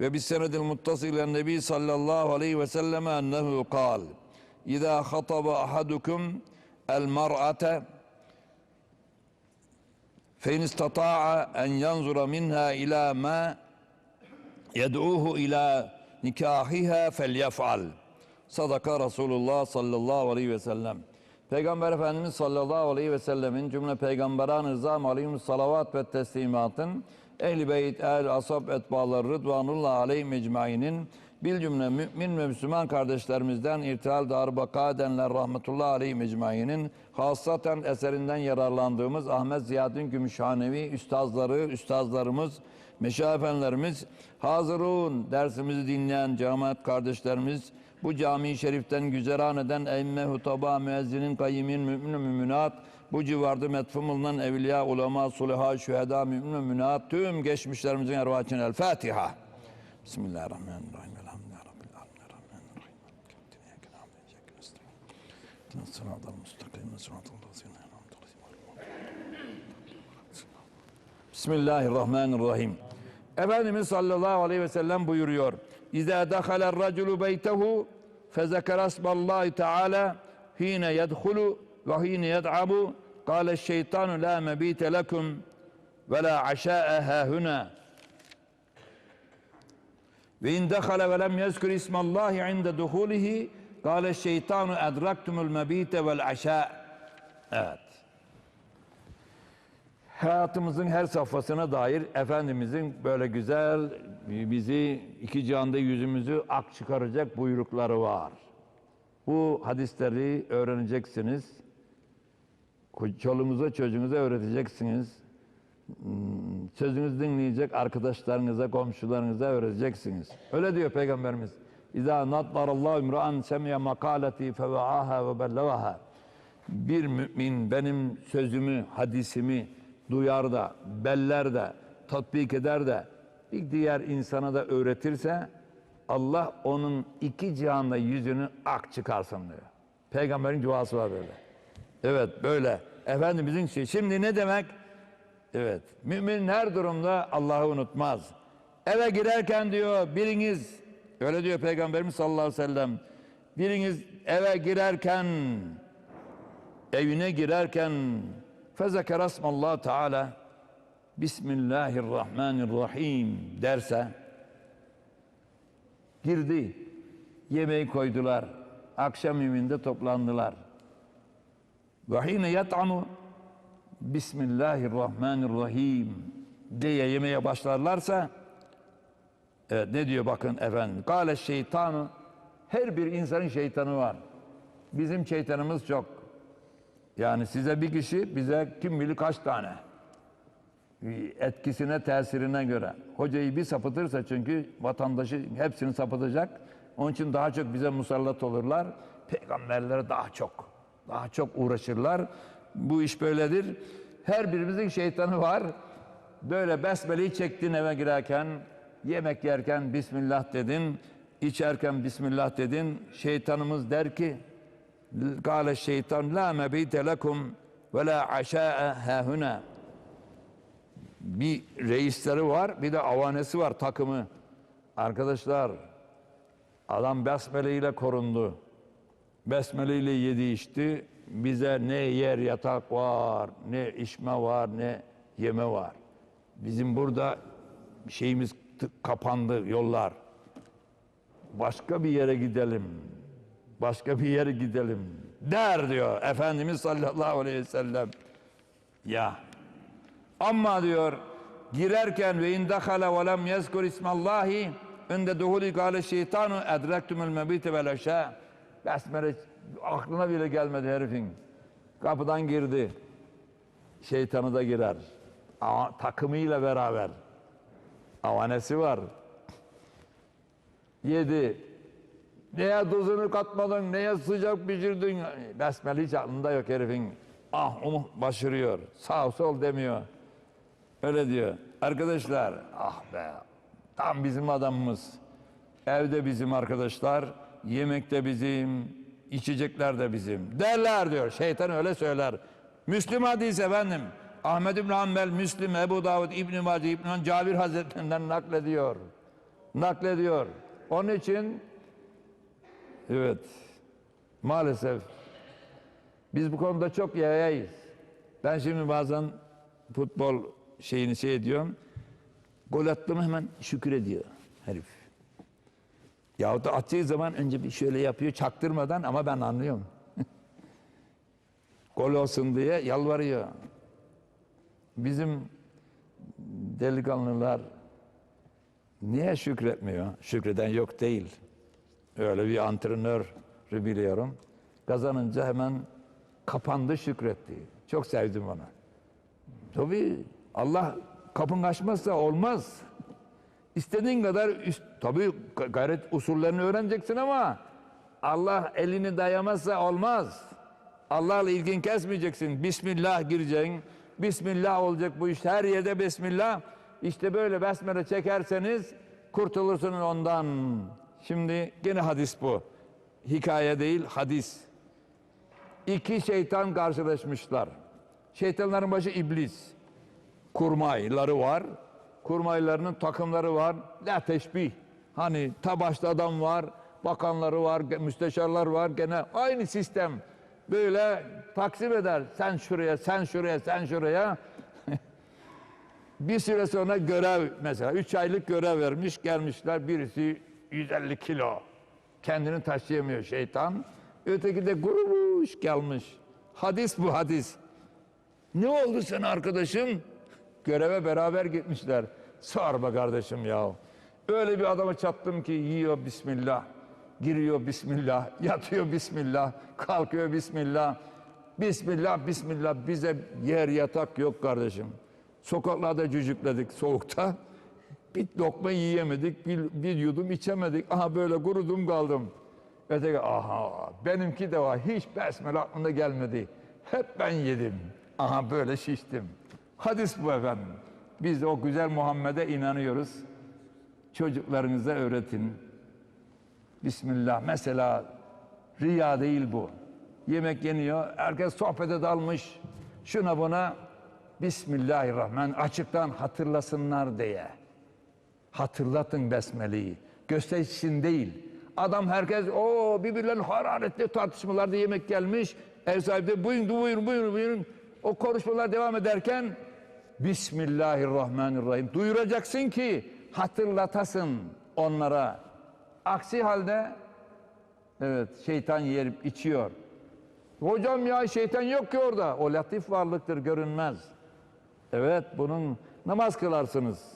ve bis senedil muttasilen nebi sallallahu aleyhi ve sellem ennehu kal. İzâ hataba ahadukum el mar'ate fe in istata'a en yanzura minha ila ma yed'uhu ila nikahiha felyef'al. Sadaka Resulullah sallallahu aleyhi ve sellem. Peygamber Efendimiz sallallahu aleyhi ve sellemin cümle peygamberan rızam aleyhim salavat ve teslimatın ehl-i beyt, ehl asab etbaları rıdvanullah aleyhi mecmainin bil cümle mümin ve Müslüman kardeşlerimizden irtihal dar baka edenler rahmetullah aleyhi mecmainin hasaten eserinden yararlandığımız Ahmet Ziyaddin Gümüşhanevi üstazları, üstazlarımız, meşayefenlerimiz, hazırun dersimizi dinleyen cemaat kardeşlerimiz, bu cami-i şeriften güzeran eden emme hutaba müezzinin kayyimin mümin müminat bu civarda metfum bulunan evliya ulema suleha şüheda mümin müminat tüm geçmişlerimizin ervah için el Fatiha Bismillahirrahmanirrahim. Bismillahirrahmanirrahim. Efendimiz sallallahu aleyhi ve sellem buyuruyor. İzâ dehaler raculu beytehu fezekere asmallahi teâlâ hîne yedhulu ve hîne yed'abu la mebîte lekum ve la aşâ'e hâhuna ve in dehale ve lem yezkür ismallahi inde duhulihi kâle şeytanu edraktumul mebîte vel aşâ evet hayatımızın her safhasına dair Efendimizin böyle güzel bizi iki cihanda yüzümüzü ak çıkaracak buyrukları var. Bu hadisleri öğreneceksiniz. Çoluğunuza çocuğunuza öğreteceksiniz. Hmm, Sözünüzü dinleyecek arkadaşlarınıza, komşularınıza öğreteceksiniz. Öyle diyor Peygamberimiz. İza naddarallahu imra'an semiye makaleti feva'aha ve bellevaha. Bir mümin benim sözümü, hadisimi, duyar da, beller de, tatbik eder de bir diğer insana da öğretirse Allah onun iki cihanda yüzünü ak çıkarsın diyor. Peygamberin duası var böyle. Evet böyle. Efendimizin şey. Şimdi ne demek? Evet. Mümin her durumda Allah'ı unutmaz. Eve girerken diyor biriniz öyle diyor Peygamberimiz sallallahu aleyhi ve sellem. Biriniz eve girerken evine girerken fezekere asmallah teala Bismillahirrahmanirrahim derse girdi. Yemeği koydular. Akşam yemeğinde toplandılar. Ve hine yat'amu Bismillahirrahmanirrahim diye yemeye başlarlarsa evet, ne diyor bakın efendim. Kale şeytanı her bir insanın şeytanı var. Bizim şeytanımız çok. Yani size bir kişi bize kim bilir kaç tane etkisine tesirine göre. Hocayı bir sapıtırsa çünkü vatandaşı hepsini sapıtacak. Onun için daha çok bize musallat olurlar. Peygamberlere daha çok daha çok uğraşırlar. Bu iş böyledir. Her birimizin şeytanı var. Böyle besmeleyi çektin eve girerken, yemek yerken Bismillah dedin, içerken Bismillah dedin. Şeytanımız der ki, Kale şeytan la mebite lekum ve la aşa'e hahuna. Bir reisleri var, bir de avanesi var takımı. Arkadaşlar, adam besmele ile korundu. Besmele ile yedi içti. Bize ne yer yatak var, ne içme var, ne yeme var. Bizim burada şeyimiz kapandı yollar. Başka bir yere gidelim. Başka bir yere gidelim. Der diyor Efendimiz sallallahu aleyhi ve sellem. Ya. Ama diyor girerken ve in dakhala ve lem yezkur ismallahi inde duhuli gale şeytanu edrektumul mebite vel eşya. Besmele aklına bile gelmedi herifin. Kapıdan girdi. Şeytanı da girer. Ama takımıyla beraber. Avanesi var. Yedi. Neye tuzunu katmadın, neye sıcak pişirdin. Besmele hiç aklında yok herifin. Ah onu başarıyor. Sağ sol demiyor. Öyle diyor. Arkadaşlar ah be tam bizim adamımız. Evde bizim arkadaşlar. Yemekte bizim. içecekler de bizim. Derler diyor. Şeytan öyle söyler. Müslüm hadis efendim. Ahmed İbn Hanbel, Müslim, Ebu Davud, İbn-i Mace, İbn Cabir Hazretlerinden naklediyor. Naklediyor. Onun için evet maalesef biz bu konuda çok yayayız. Ben şimdi bazen futbol şeyini şey ediyorum. Gol attım hemen şükür ediyor herif. Yahut da attığı zaman önce bir şöyle yapıyor çaktırmadan ama ben anlıyorum. Gol olsun diye yalvarıyor. Bizim delikanlılar niye şükretmiyor? Şükreden yok değil. Öyle bir antrenör biliyorum. Kazanınca hemen kapandı şükretti. Çok sevdim onu. Tabii Allah kapın açmazsa olmaz. İstediğin kadar üst, tabii gayret usullerini öğreneceksin ama Allah elini dayamazsa olmaz. Allah'la ilgin kesmeyeceksin. Bismillah gireceksin. Bismillah olacak bu iş. Her yerde Bismillah. İşte böyle besmele çekerseniz kurtulursunuz ondan. Şimdi gene hadis bu. Hikaye değil hadis. İki şeytan karşılaşmışlar. Şeytanların başı iblis. Kurmayları var. Kurmaylarının takımları var. La teşbih. Hani ta adam var, bakanları var, müsteşarlar var. Gene aynı sistem. Böyle taksim eder. Sen şuraya, sen şuraya, sen şuraya. bir süre sonra görev mesela üç aylık görev vermiş gelmişler birisi 150 kilo kendini taşıyamıyor şeytan öteki de guruş gelmiş hadis bu hadis ne oldu sen arkadaşım göreve beraber gitmişler sor be kardeşim ya öyle bir adama çattım ki yiyor bismillah giriyor bismillah yatıyor bismillah kalkıyor bismillah bismillah bismillah bize yer yatak yok kardeşim Sokaklarda cücükledik soğukta. Bir lokma yiyemedik, bir, bir yudum içemedik. Aha böyle kurudum kaldım. Öteki aha benimki de var. Hiç besmele aklına gelmedi. Hep ben yedim. Aha böyle şiştim. Hadis bu efendim. Biz o güzel Muhammed'e inanıyoruz. Çocuklarınıza öğretin. Bismillah. Mesela riya değil bu. Yemek yeniyor. Herkes sohbete dalmış. Şuna buna Bismillahirrahmanirrahim açıktan hatırlasınlar diye. Hatırlatın besmeleyi. Gösterişin değil. Adam herkes o birbirlerinin hararetli tartışmalarda yemek gelmiş. Ev sahibi de buyurun buyurun buyurun buyurun. O konuşmalar devam ederken Bismillahirrahmanirrahim duyuracaksın ki hatırlatasın onlara. Aksi halde evet şeytan yerip içiyor. Hocam ya şeytan yok ki orada. O latif varlıktır görünmez. Evet bunun namaz kılarsınız.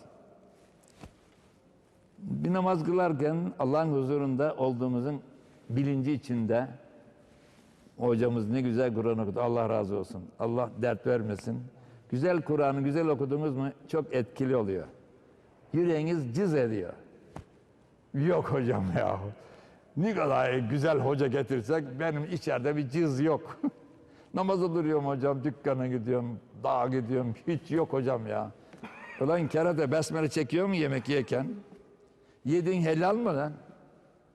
Bir namaz kılarken Allah'ın huzurunda olduğumuzun bilinci içinde hocamız ne güzel Kur'an okudu. Allah razı olsun. Allah dert vermesin. Güzel Kur'an'ı güzel okudunuz mu çok etkili oluyor. Yüreğiniz cız ediyor. Yok hocam ya. Ne kadar güzel hoca getirsek benim içeride bir cız yok. Namaza duruyorum hocam, dükkana gidiyorum, dağa gidiyorum. Hiç yok hocam ya. Ulan kerate besmele çekiyor mu yemek yerken? Yedin helal mı lan?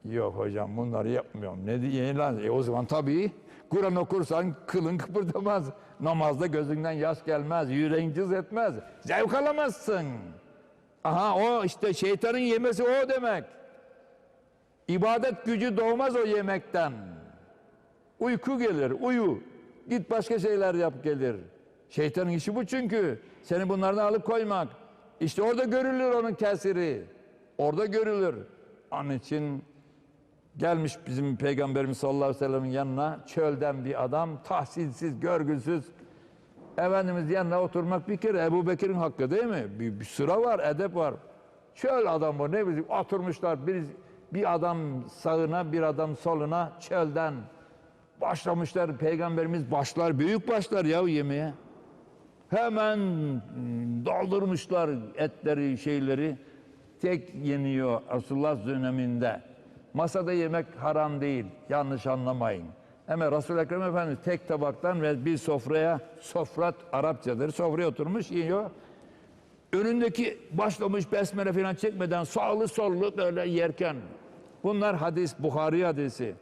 Yok hocam bunları yapmıyorum. Ne diyeyim lan? E o zaman tabii Kur'an okursan kılın kıpırdamaz. Namazda gözünden yaş gelmez. Yüreğin cız etmez. Zevk alamazsın. Aha o işte şeytanın yemesi o demek. İbadet gücü doğmaz o yemekten. Uyku gelir, uyu. Git başka şeyler yap gelir. Şeytanın işi bu çünkü. Seni bunlardan alıp koymak. İşte orada görülür onun kesiri. Orada görülür. Onun için Gelmiş bizim Peygamberimiz sallallahu aleyhi ve sellem'in yanına çölden bir adam tahsilsiz, görgüsüz. Efendimiz yanına oturmak bir kere Ebu Bekir'in hakkı değil mi? Bir, bir sıra var, edep var. Çöl adam bu ne bileyim oturmuşlar bir, bir adam sağına bir adam soluna çölden başlamışlar. Peygamberimiz başlar büyük başlar ya yemeğe. Hemen mm, doldurmuşlar etleri şeyleri. Tek yeniyor Resulullah döneminde. Masada yemek haram değil. Yanlış anlamayın. Ama Resul-i Ekrem Efendimiz tek tabaktan ve bir sofraya, sofrat Arapçadır. Sofraya oturmuş yiyor. Önündeki başlamış besmele falan çekmeden sağlı sollu böyle yerken. Bunlar hadis, Bukhari hadisi.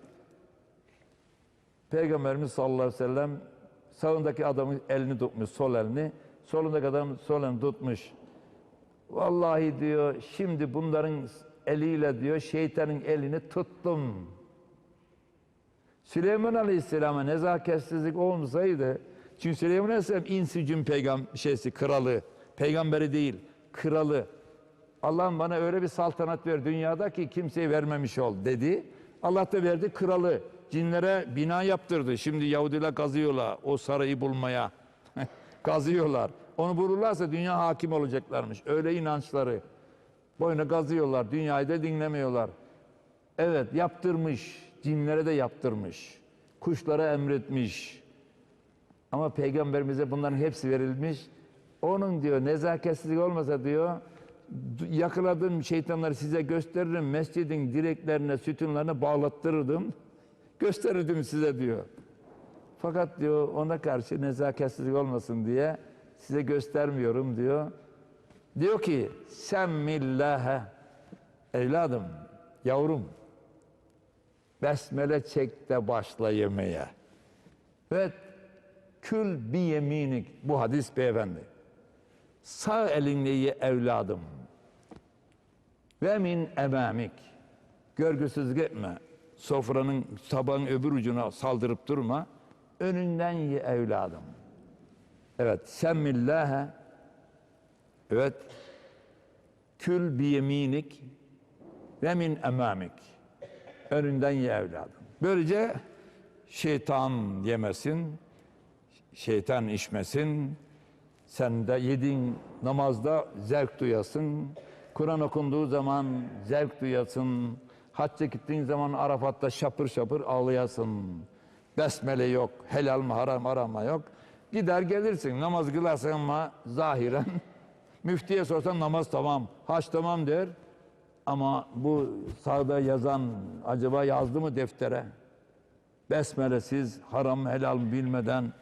Peygamberimiz sallallahu aleyhi ve sellem sağındaki adamın elini tutmuş, sol elini. Solundaki adam sol elini tutmuş. Vallahi diyor şimdi bunların eliyle diyor şeytanın elini tuttum. Süleyman Aleyhisselam'a nezaketsizlik olmasaydı çünkü Süleyman Aleyhisselam insücün peygam şeysi kralı, peygamberi değil, kralı. Allah'ım bana öyle bir saltanat ver dünyada ki kimseye vermemiş ol dedi. Allah da verdi kralı. Cinlere bina yaptırdı. Şimdi Yahudiler kazıyorlar o sarayı bulmaya. kazıyorlar. Onu bulurlarsa dünya hakim olacaklarmış. Öyle inançları. Boyuna kazıyorlar. Dünyayı da dinlemiyorlar. Evet yaptırmış. Cinlere de yaptırmış. Kuşlara emretmiş. Ama peygamberimize bunların hepsi verilmiş. Onun diyor nezaketsizlik olmasa diyor yakaladığım şeytanları size gösteririm. Mescidin direklerine, sütunlarına bağlattırırdım. Gösterirdim size diyor. Fakat diyor ona karşı nezaketsizlik olmasın diye size göstermiyorum diyor. Diyor ki semmillâhe evladım, yavrum besmele çek de başla yemeye. Ve kül bi yeminik bu hadis beyefendi. Sağ elinle ye evladım. Ve min emamik. Görgüsüzlük etme. Sofranın tabağın öbür ucuna saldırıp durma. Önünden ye evladım. Evet. Semmillâhe. Evet. Kül bi yeminik. Ve min emamik. Önünden ye evladım. Böylece şeytan yemesin, şeytan içmesin, sen de yediğin namazda zevk duyasın, Kur'an okunduğu zaman zevk duyasın, hacca gittiğin zaman Arafat'ta şapır şapır ağlayasın. Besmele yok, helal mı haram arama yok. Gider gelirsin namaz kılarsın ama zahiren müftiye sorsan namaz tamam, haç tamam der. Ama bu sağda yazan acaba yazdı mı deftere? Besmelesiz, haram helal bilmeden.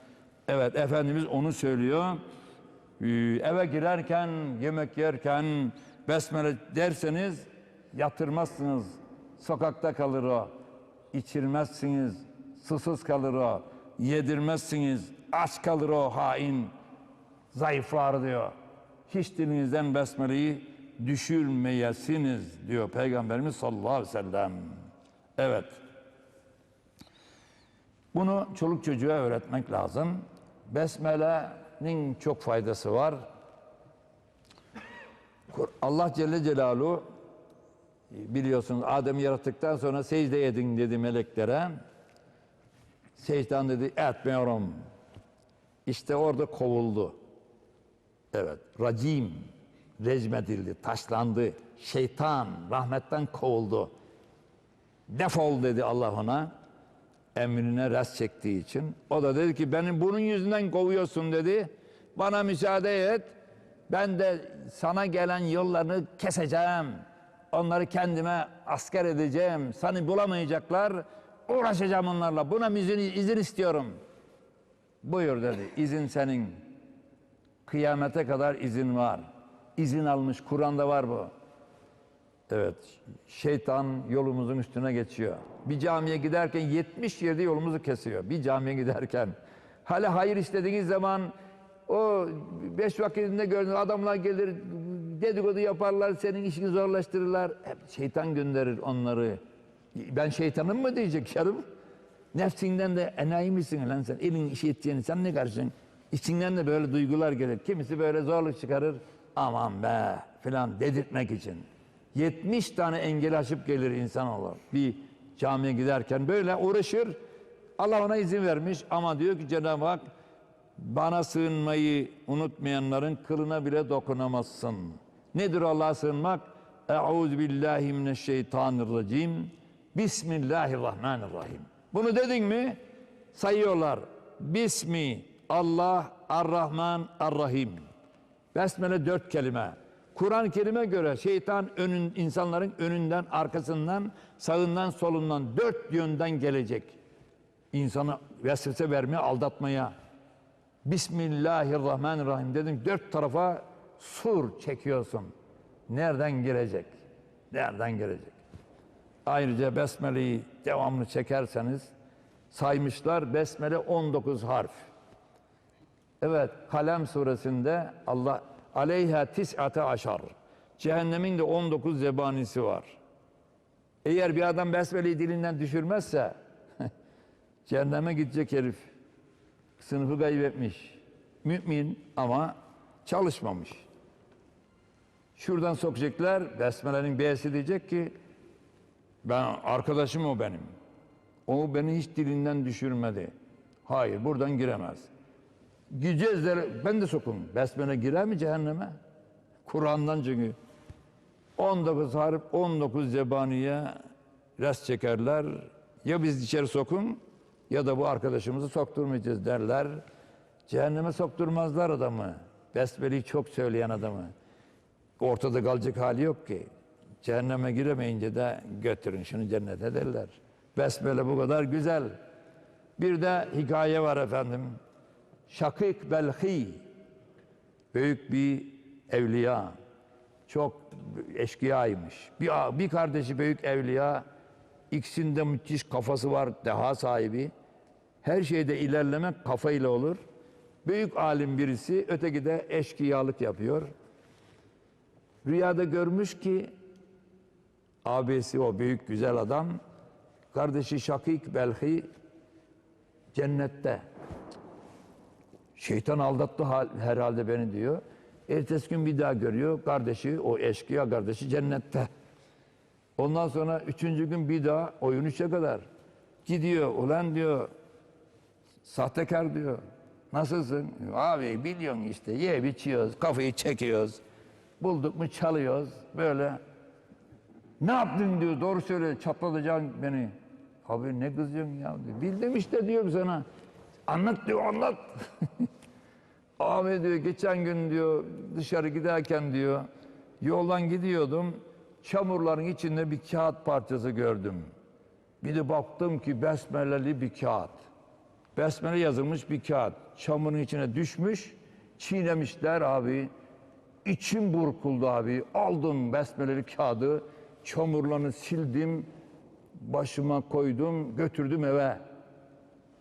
Evet Efendimiz onu söylüyor. Ee, Eve girerken, yemek yerken besmele derseniz yatırmazsınız. Sokakta kalır o. İçirmezsiniz. Susuz kalır o. Yedirmezsiniz. Aç kalır o hain. Zayıflar diyor. Hiç dilinizden besmeleyi düşürmeyesiniz diyor Peygamberimiz sallallahu aleyhi ve sellem. Evet. Bunu çoluk çocuğa öğretmek lazım. Besmele'nin çok faydası var. Allah Celle Celaluhu biliyorsunuz Adem'i yarattıktan sonra secde edin dedi meleklere. Secden dedi etmiyorum. İşte orada kovuldu. Evet, racim, recmedildi, taşlandı. Şeytan rahmetten kovuldu. Defol dedi Allah ona. Emrine res çektiği için. O da dedi ki benim bunun yüzünden kovuyorsun dedi. Bana müsaade et. Ben de sana gelen yollarını keseceğim. Onları kendime asker edeceğim. Seni bulamayacaklar. Uğraşacağım onlarla. Buna izin, izin istiyorum. Buyur dedi. İzin senin. Kıyamete kadar izin var. İzin almış. Kur'an'da var bu. Evet. Şeytan yolumuzun üstüne geçiyor. Bir camiye giderken 70 yerde yolumuzu kesiyor. Bir camiye giderken. Hala hayır istediğiniz zaman o beş vakitinde gördüğünüz adamlar gelir dedikodu yaparlar, senin işini zorlaştırırlar. Hep şeytan gönderir onları. Ben şeytanım mı diyecek yarım? Nefsinden de enayi misin lan sen? Elin işi edeceğini sen ne karşın? İçinden de böyle duygular gelir. Kimisi böyle zorluk çıkarır. Aman be filan dedirtmek için. 70 tane engel aşıp gelir insan olur. Bir camiye giderken böyle uğraşır. Allah ona izin vermiş ama diyor ki Cenab-ı Hak bana sığınmayı unutmayanların kılına bile dokunamazsın. Nedir Allah'a sığınmak? Euzu billahi mineşşeytanirracim. Bismillahirrahmanirrahim. Bunu dedin mi sayıyorlar. Bismi Allah Ar-Rahman Ar-Rahim. Besmele dört kelime. Kur'an-ı Kerim'e göre şeytan önün, insanların önünden, arkasından, sağından, solundan, dört yönden gelecek. İnsana vesvese vermeye, aldatmaya. Bismillahirrahmanirrahim dedim. Dört tarafa sur çekiyorsun. Nereden girecek? Nereden girecek? Ayrıca Besmele'yi devamlı çekerseniz saymışlar Besmele 19 harf. Evet Kalem suresinde Allah aleyha tis'ate aşar. Cehennemin de 19 zebanisi var. Eğer bir adam Besmele'yi dilinden düşürmezse cehenneme gidecek herif. Sınıfı kaybetmiş. Mümin ama çalışmamış. Şuradan sokacaklar. Besmele'nin B'si diyecek ki ben arkadaşım o benim. O beni hiç dilinden düşürmedi. Hayır buradan giremez. Der, ben de sokun. Besmele girer mi cehenneme? Kur'an'dan çünkü. 19 harf, 19 zebaniye res çekerler. Ya biz içeri sokun ya da bu arkadaşımızı sokturmayacağız derler. Cehenneme sokturmazlar adamı. Besmele'yi çok söyleyen adamı. Ortada kalacak hali yok ki. Cehenneme giremeyince de götürün şunu cennete derler. Besmele bu kadar güzel. Bir de hikaye var efendim. Şakik Belhi büyük bir evliya. Çok eşkıyaymış. Bir, bir kardeşi büyük evliya. İkisinde müthiş kafası var, deha sahibi. Her şeyde ilerlemek kafayla olur. Büyük alim birisi, öteki de eşkıyalık yapıyor. Rüyada görmüş ki abisi o büyük güzel adam, kardeşi Şakik Belhi cennette. Şeytan aldattı hal- herhalde beni diyor. Ertesi gün bir daha görüyor. Kardeşi, o eşkıya kardeşi cennette. Ondan sonra üçüncü gün bir daha oyun üçe kadar. Gidiyor. Ulan diyor, sahtekar diyor. Nasılsın? Abi biliyorsun işte ye biçiyoruz, kafayı çekiyoruz. Bulduk mu çalıyoruz böyle. Ne yaptın diyor, doğru söyle çatlatacaksın beni. Abi ne kızıyorsun ya. Bildim işte diyorum sana. Anlat diyor anlat. Abi diyor geçen gün diyor dışarı giderken diyor yoldan gidiyordum. Çamurların içinde bir kağıt parçası gördüm. Bir de baktım ki besmeleli bir kağıt. Besmele yazılmış bir kağıt. Çamurun içine düşmüş, çiğnemişler abi. İçim burkuldu abi. Aldım besmeleli kağıdı, çamurlarını sildim, başıma koydum, götürdüm eve.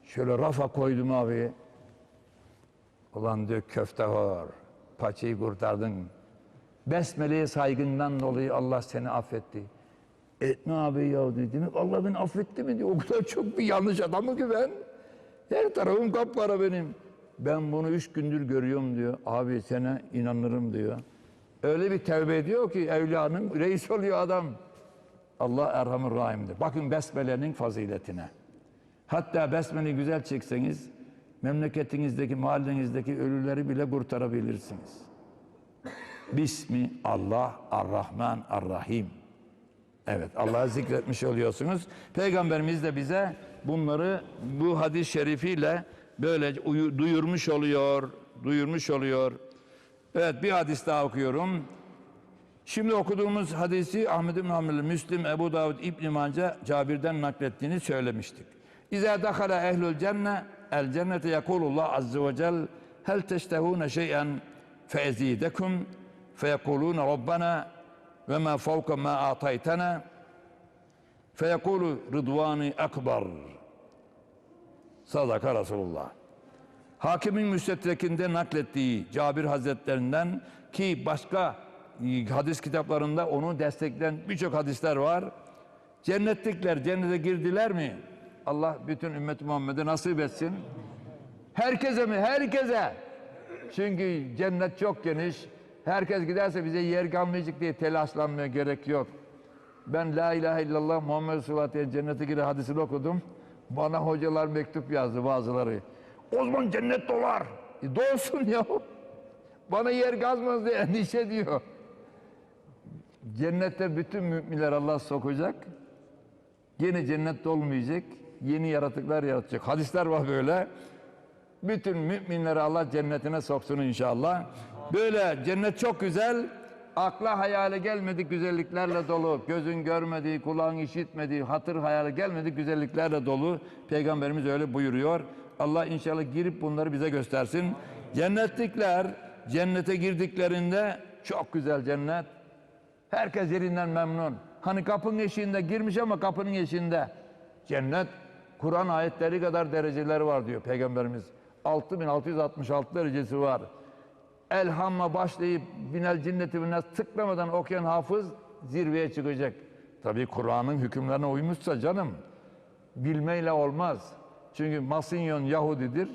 Şöyle rafa koydum abi. Ulan diyor köfte hor, paçayı kurtardın. Besmele'ye saygından dolayı Allah seni affetti. Etme abi ya diyor. Demek Allah beni affetti mi diyor. O kadar çok bir yanlış adamım ki ben. Her tarafım kapkara benim. Ben bunu üç gündür görüyorum diyor. Abi sana inanırım diyor. Öyle bir tevbe ediyor ki evliyanın reis oluyor adam. Allah Erhamur Rahim'dir. Bakın Besmele'nin faziletine. Hatta Besmele'yi güzel çekseniz memleketinizdeki, mahallenizdeki ölüleri bile kurtarabilirsiniz. Bismi Allah Ar-Rahman Ar-Rahim. Evet Allah'ı zikretmiş oluyorsunuz. Peygamberimiz de bize bunları bu hadis-i şerifiyle böyle uyu- duyurmuş oluyor, duyurmuş oluyor. Evet bir hadis daha okuyorum. Şimdi okuduğumuz hadisi Ahmed bin Hanbel, Müslim, Ebu Davud, İbn Mace Cabir'den naklettiğini söylemiştik. İza dakhala ehlul cenne el cennete yekulullah azze ve cel hel teştehune şey'en feezidekum feyekulune Rabbena ve ma fevke ma ataytena feyekulu rıdvani ekber sadaka Resulullah. Hakimin müstedrekinde naklettiği Cabir Hazretlerinden ki başka e, hadis kitaplarında onu destekleyen birçok hadisler var. Cennetlikler cennete girdiler mi? Allah bütün ümmet Muhammed'e nasip etsin. Herkese mi? Herkese. Çünkü cennet çok geniş. Herkes giderse bize yer kalmayacak diye telaşlanmaya gerek yok. Ben la ilahe illallah Muhammed Resulullah diye cennete girer hadisini okudum. Bana hocalar mektup yazdı bazıları. O zaman cennet dolar. E dolsun ya. Bana yer gazmaz diye endişe diyor. Cennette bütün müminler Allah sokacak. Yine cennet olmayacak. Yeni yaratıklar yaratacak. Hadisler var böyle. Bütün müminleri Allah cennetine soksun inşallah. Böyle cennet çok güzel. Akla hayale gelmedik güzelliklerle dolu. Gözün görmediği, kulağın işitmediği, hatır hayale gelmedik güzelliklerle dolu. Peygamberimiz öyle buyuruyor. Allah inşallah girip bunları bize göstersin. Cennetlikler cennete girdiklerinde çok güzel cennet. Herkes yerinden memnun. Hani kapının eşiğinde girmiş ama kapının eşiğinde. Cennet Kur'an ayetleri kadar dereceleri var diyor Peygamberimiz. 6666 derecesi var. Elhamma başlayıp binel cinneti binel tıklamadan okuyan hafız zirveye çıkacak. Tabii Kur'an'ın hükümlerine uymuşsa canım bilmeyle olmaz. Çünkü Masinyon Yahudidir.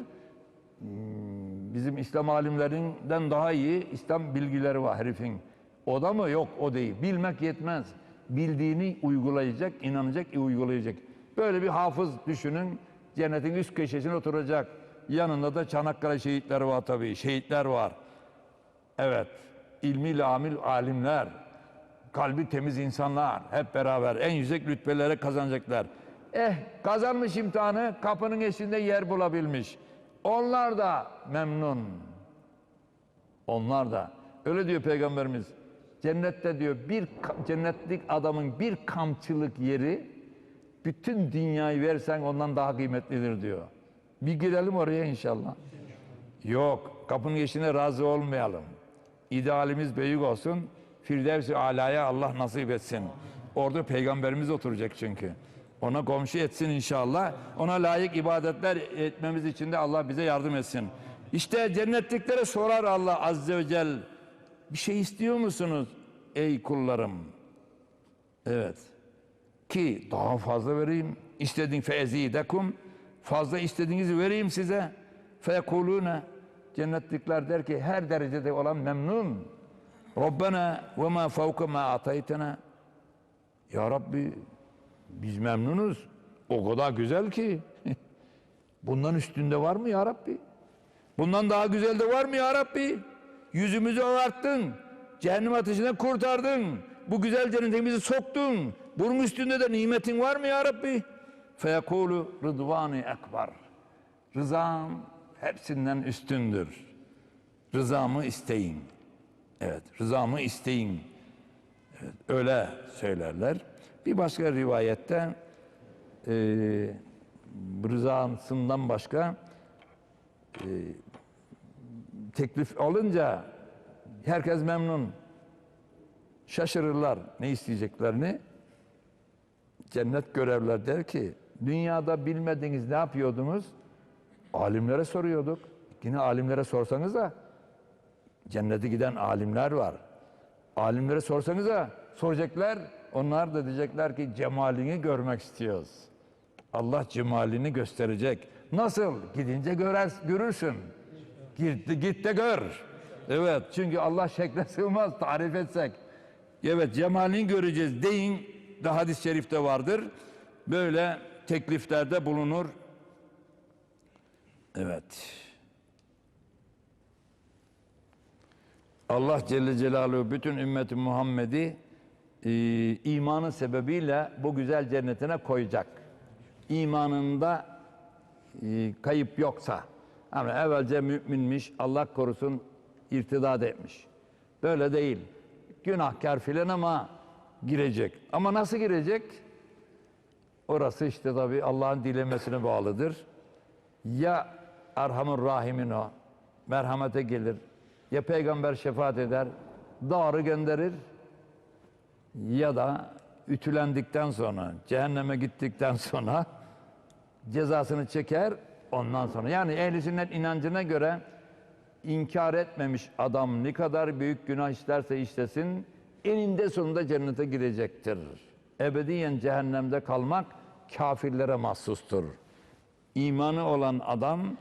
Hmm, Bizim İslam alimlerinden daha iyi İslam bilgileri var herifin. O da mı? Yok o değil. Bilmek yetmez. Bildiğini uygulayacak, inanacak, uygulayacak. Böyle bir hafız düşünün. Cennetin üst köşesine oturacak. Yanında da Çanakkale şehitleri var tabii. Şehitler var. Evet. İlmiyle amil alimler. Kalbi temiz insanlar. Hep beraber en yüksek rütbelere kazanacaklar. Eh kazanmış imtihanı kapının eşinde yer bulabilmiş. Onlar da memnun. Onlar da. Öyle diyor Peygamberimiz. Cennette diyor bir cennetlik adamın bir kamçılık yeri bütün dünyayı versen ondan daha kıymetlidir diyor. Bir girelim oraya inşallah. Yok, kapının eşine razı olmayalım. İdealimiz büyük olsun. Firdevs-i Ala'ya Allah nasip etsin. Orada peygamberimiz oturacak çünkü. Ona komşu etsin inşallah. Ona layık ibadetler etmemiz için de Allah bize yardım etsin. İşte cennetliklere sorar Allah Azze ve Celle. Bir şey istiyor musunuz ey kullarım? Evet. Ki daha fazla vereyim. İstediğin fezidekum. Fazla istediğinizi vereyim size. Fekulune. Cennetlikler der ki her derecede olan memnun. Rabbena ve ma fevke ma ataytena. Ya Rabbi biz memnunuz. O kadar güzel ki. Bundan üstünde var mı ya Rabbi? Bundan daha güzel de var mı ya Rabbi? Yüzümüzü ağarttın. Cehennem ateşinden kurtardın. Bu güzel cennetimizi soktun. Bunun üstünde de nimetin var mı ya Rabbi? Feyekulu rıdvani ekber. Rızam hepsinden üstündür. Rızamı isteyin. Evet, rızamı isteyin. Evet, öyle söylerler. Bir başka rivayette e, rızasından başka teklif alınca herkes memnun. Şaşırırlar ne isteyeceklerini. Cennet görevler der ki dünyada bilmediğiniz ne yapıyordunuz? Alimlere soruyorduk. Yine alimlere sorsanız da cennete giden alimler var. Alimlere sorsanız da soracaklar. Onlar da diyecekler ki cemalini görmek istiyoruz. Allah cemalini gösterecek. Nasıl? Gidince görer, görürsün. Git, git de gör. Evet çünkü Allah şekle sığmaz tarif etsek. Evet cemalini göreceğiz deyin de hadis-i şerifte vardır. Böyle tekliflerde bulunur. Evet. Allah Celle Celaluhu bütün ümmeti Muhammed'i e, imanı sebebiyle bu güzel cennetine koyacak. İmanında e, kayıp yoksa ama evvelce müminmiş Allah korusun irtidat etmiş. Böyle değil. Günahkar filan ama girecek. Ama nasıl girecek? Orası işte tabii Allah'ın dilemesine bağlıdır. Ya Erhamur Rahimin o merhamete gelir. Ya peygamber şefaat eder, doğru gönderir ya da ütülendikten sonra, cehenneme gittikten sonra cezasını çeker ondan sonra. Yani ehl-i sünnet inancına göre inkar etmemiş adam ne kadar büyük günah işlerse işlesin eninde sonunda cennete girecektir. Ebediyen cehennemde kalmak kafirlere mahsustur. İmanı olan adam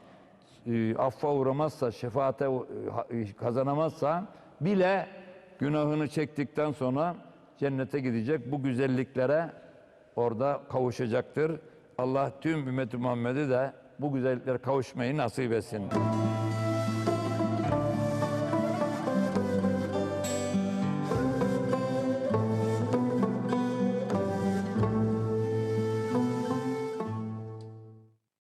e, affa uğramazsa, şefaate e, kazanamazsa bile günahını çektikten sonra cennete gidecek. Bu güzelliklere orada kavuşacaktır. Allah tüm ümmeti Muhammed'i de bu güzelliklere kavuşmayı nasip etsin.